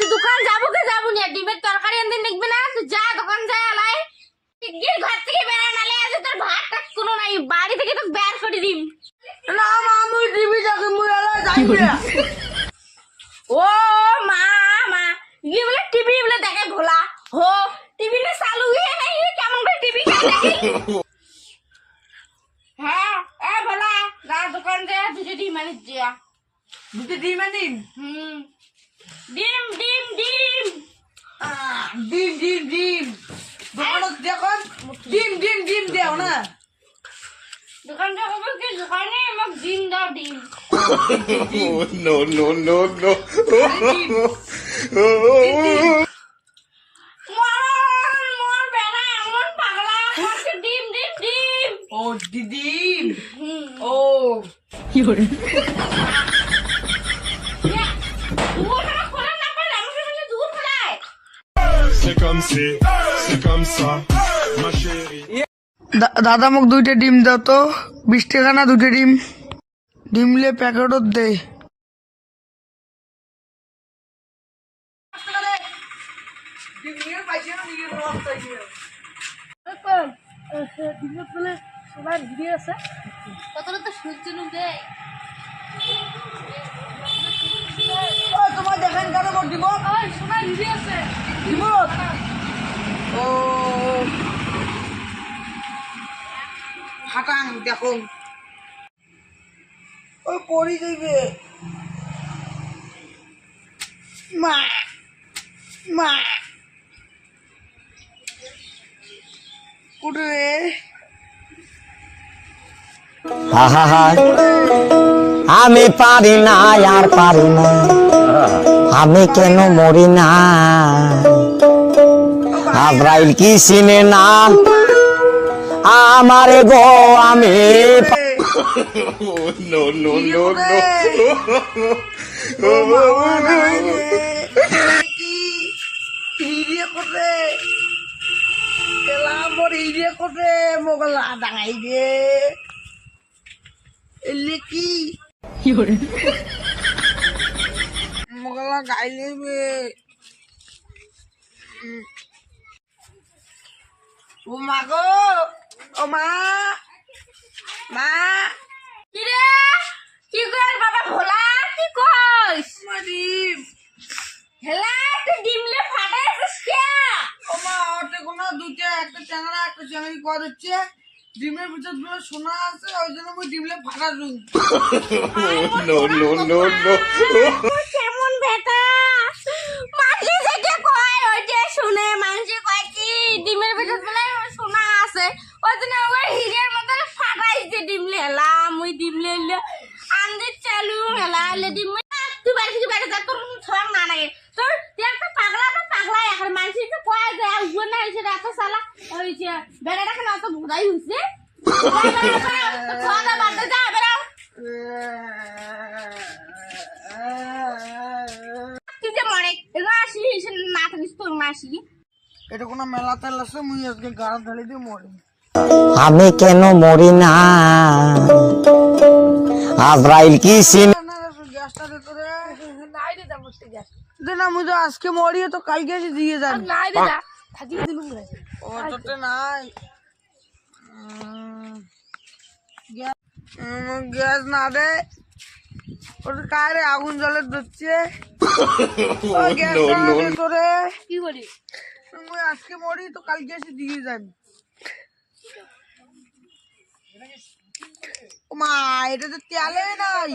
তুই দোকান যাব কে যাব না? ডিমের তরকারি এনে নিখবে না? তুই যা দোকান যা আলাই। গিয়ে ঘর থেকে বেরো নালে আজ তোর ভাত টাত কোনো নাই। বাড়ি থেকে তো বের করে দিম। না মা মুই ডিমি যাকে মুই আলা ও মা মা। গিয়ে বলে টিভি বলে দেখে ভোলা হো টিভি না চালু হয়ে নাই কেমন করে টিভি কা দেখে? হ্যাঁ এ ভোলা যা দোকান যা দুটো ডিম আনিস যা। দুটো ডিম আনিস? হুম। ডিম ডিম ডিম। ডিম ডিম ডিম। দোকানত দেখুন ডিম ডিম ডিম দেও না। দোকান যা হবে কি দোকানে আমাক ডিম দাও ডিম। Oh, no, no, no, no. মর মর বেড়া এমন পাগলা আমাকে ডিম ডিম ডিম। ও দি- ডিম। হুম ও comme si, c'est comme ça, ma chérie. দাদা মোক দুইটা ডিম দাও তো। বিশ টাকা না দুটো ডিম? ডিমলে প্যাকেটত দে। কতটা তো সূর্য দেয় তোমার দেখেন কেন মোট দিব ওই ভিডিও আছে। দিব ও ফাটাং দেখো ও পড়ি যাইবে। মা আমি পারি না আর পারি না। আমি কেন মরি না? আব্রাইল কি চিনে না? আমারে গো আমি Oh, হিরিয়ে করে মোগলা ডাঙাই এলে কি? মোগলা ও মা গো। ও মা মা কি রে কি কর বাবা ভোলা কি কইস মারিম হেলা তুই ডিমলে ফাটাই আছিস কে ও মা ওটা কোনো দুটো একটা চ্যাংড়া একটা চ্যাংড়ি কর হচ্ছে ডিমের ভিতরগুলো সোনা আছে ওই জন্য আমি ডিমলে ফাটা দিই Oh, no, no, no, no. কেমন বেটা মাঝে যেটা কয় ওইটা শুনে মানুষে কয় কি ডিমের ভিতর বলে সোনা আছে ওই জন্য ওই হিরের মতো ফাটাইছে ডিমলে হেলা মুই ডিমলে এলে আন্দে চালু হেলা এলে ডিম তুই বাড়ি থেকে বাইরে যা তোর ছড়াং না লাগে তোর তুই একটা পাগলা তো পাগলা এখন মানুষে তো কয় যে আসব না হয়েছে এত সালা হয়েছে বেড়াটা কেন অত ভোদাই হয়েছে খাওয়া দাওয়া বাদ যা বেড়াও তুই যে মরে এগুলো আসি না থাকিস তোর আসি। এটা কোনো মেলা তেল আছে মুই আজকে গাড়া ঢালি দিয়ে মরি। আমি কেন মরি না? আব্রাইল কি চিনে না আজকে মরি তো কালকে এসে দিয়ে যান নাই রে যা থাকি দিলুম রে ও তোতে নাই। গ্যাস না দে। ওটা কারে আগুন জ্বলে ধরছে? ও গ্যাস No, না no, দে তো রে কি মুই আজকে মরি তো কালকে এসে দিয়ে যান মা এটা তো তেলে নাই।